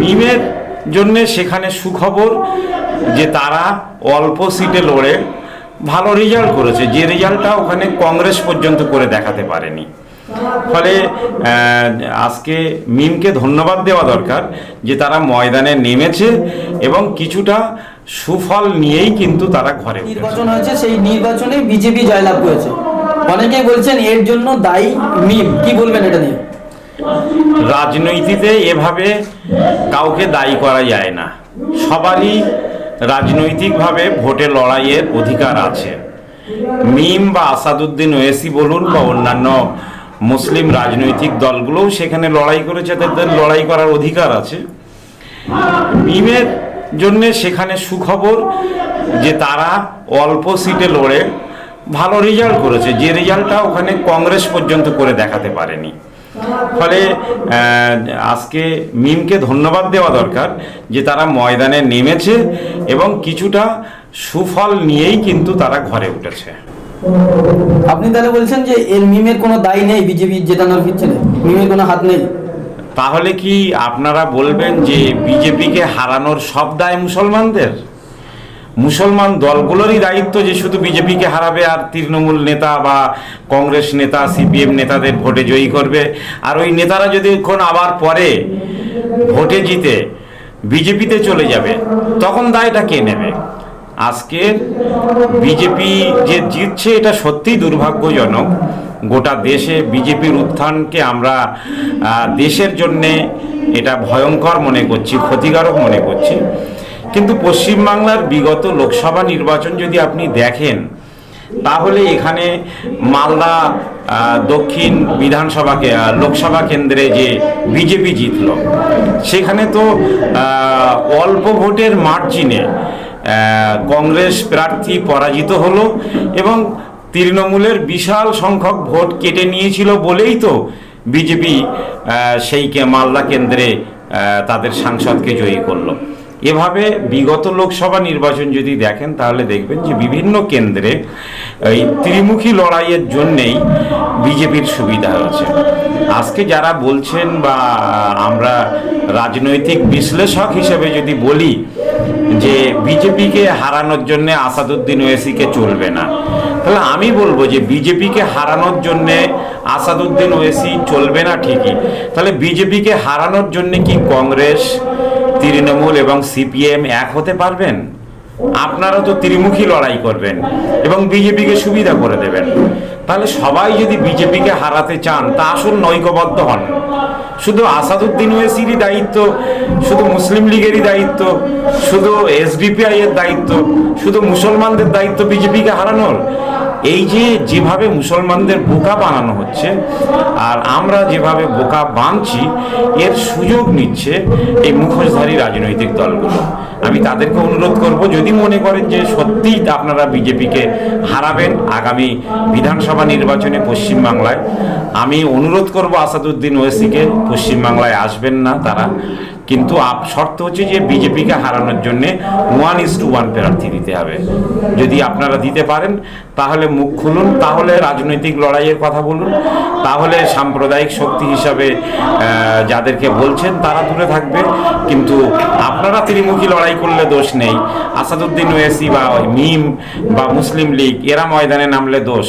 মিমের জন্য সেখানে সুখবর যে তারা অল্প সিটে লড়ে ভালো রেজাল্ট করেছে। যে রেজাল্টটা ওখানে কংগ্রেস পর্যন্ত করে দেখাতে পারেনি। ফলে আজকে মিমকে ধন্যবাদ দেওয়া দরকার যে তারা ময়দানে নেমেছে এবং কিছুটা সুফল নিয়েই কিন্তু তারা ঘরে নির্বাচন হয়েছে, সেই নির্বাচনে বিজেপি জয়লাভ করেছে। অনেকেই বলছেন এর জন্য দায়ী মিম। কি বলবেন এটা নিয়ে? রাজনীতিতে এভাবে কাউকে দায়ী করা যায় না। সবারই রাজনৈতিকভাবে ভোটে লড়াইয়ের অধিকার আছে। মিম বা আসাদুদ্দিন ওয়েসি বলুন বা অন্যান্য মুসলিম রাজনৈতিক দলগুলোও সেখানে লড়াই করেছে, তাদের লড়াই করার অধিকার আছে। মিমের জন্য সেখানে সুখবর যে তারা অল্প সিটে লড়ে, ভালো রেজাল্ট করেছে। যে রেজাল্টটা ওখানে কংগ্রেস পর্যন্ত করে দেখাতে পারেনি। ফলে আজকে মিমকে ধন্যবাদ দেওয়া দরকার যে তারা ময়দানে নেমেছে এবং কিছুটা সুফল নিয়েই কিন্তু তারা ঘরে উঠেছে। আপনি তাহলে বলছেন যে এর মিমের কোনো দায়ী নেই বিজেপি জেতানোর পিছনে? মিমের কোনো হাত নেই? তাহলে কি আপনারা বলবেন যে বিজেপিকে হারানোর সব দায় মুসলমানদের? মুসলমান দলগুলোরই দায়িত্ব যে শুধু বিজেপিকে হারাবে আর তৃণমূল নেতা বা কংগ্রেস নেতা, সিপিএম নেতাদের ভোটে জয়ী করবে। আর ওই নেতারা যদি কোন আবার পরে ভোটে জিতে বিজেপিতে চলে যাবে, তখন দায়টা কে নেবে? আজকে বিজেপি যে জিতছে এটা সত্যিই দুর্ভাগ্যজনক। গোটা দেশে বিজেপির উত্থানকে আমরা দেশের জন্যে এটা ভয়ঙ্কর মনে করছি, ক্ষতিকারক মনে করছি। কিন্তু পশ্চিমবাংলার বিগত লোকসভা নির্বাচন যদি আপনি দেখেন, তাহলে এখানে মালদা দক্ষিণ বিধানসভাকে লোকসভা কেন্দ্রে যে বিজেপি জিতল, সেখানে তো অল্প ভোটের মার্জিনে কংগ্রেস প্রার্থী পরাজিত হলো এবং তৃণমূলের বিশাল সংখ্যক ভোট কেটে নিয়েছিল বলেই তো বিজেপি সেই কে- মালদা কেন্দ্রে তাদের সাংসদকে জয়ী করল। এভাবে বিগত লোকসভা নির্বাচন যদি দেখেন, তাহলে দেখবেন যে বিভিন্ন কেন্দ্রে, এই ত্রিমুখী লড়াইয়ের জন্যেই বিজেপির সুবিধা হয়েছে। আজকে যারা বলছেন বা আমরা রাজনৈতিক বিশ্লেষক হিসেবে যদি বলি যে বিজেপিকে হারানোর জন্য আসাদুদ্দিন ওয়েসিকে চলবে না, তাহলে আমি বলব যে বিজেপিকে হারানোর জন্য আসাদুদ্দিন ওয়েসি চলবে না ঠিকই। তাহলে বিজেপিকে হারানোর জন্য কি কংগ্রেস তৃণমূল এবং সিপিএম এক হতে পারবেন? আপনারা তো ত্রিমুখী লড়াই করবেন এবং বিজেপিকে সুবিধা করে দেবেন। তাহলে সবাই যদি বিজেপিকে হারাতে চান, তা আসুন নৈকবদ্ধ হন। শুধু আসাদুদ্দিন ওয়েসিরই দায়িত্ব, শুধু মুসলিম লীগেরই দায়িত্ব, শুধু এসডিপিআই এর দায়িত্ব, শুধু মুসলমানদের দায়িত্ব বিজেপিকে হারানোর? এই যে যেভাবে মুসলমানদের বোকা বানানো হচ্ছে, আর আমরা যেভাবে বোকা বানছি, এর সুযোগ নিচ্ছে এই মুখোশধারী রাজনৈতিক দলগুলো। আমি তাদেরকে অনুরোধ করব, যদি মনে করেন যে সত্যিই আপনারা বিজেপিকে হারাবেন আগামী বিধানসভা নির্বাচনে পশ্চিমবাংলায়, আমি অনুরোধ করব আসাদুদ্দিন ওয়েসিকে, পশ্চিমবাংলায় আসবেন না তারা। কিন্তু শর্ত হচ্ছে যে বিজেপিকে হারানোর জন্য ওয়ান ইস টু ওয়ান প্রার্থী দিতে হবে। যদি আপনারা দিতে পারেন, তাহলে মুখ খুলুন, তাহলে রাজনৈতিক লড়াইয়ের কথা বলুন, তাহলে সাম্প্রদায়িক শক্তি হিসাবে যাদেরকে বলছেন তারা দূরে থাকবে। কিন্তু আপনারা ত্রিমুখী লড়াই করলে দোষ নেই। আসাদুদ্দিন ওয়েসি বা মিম বা মুসলিম লীগ, এরা ময়দানে নামলে দোষ।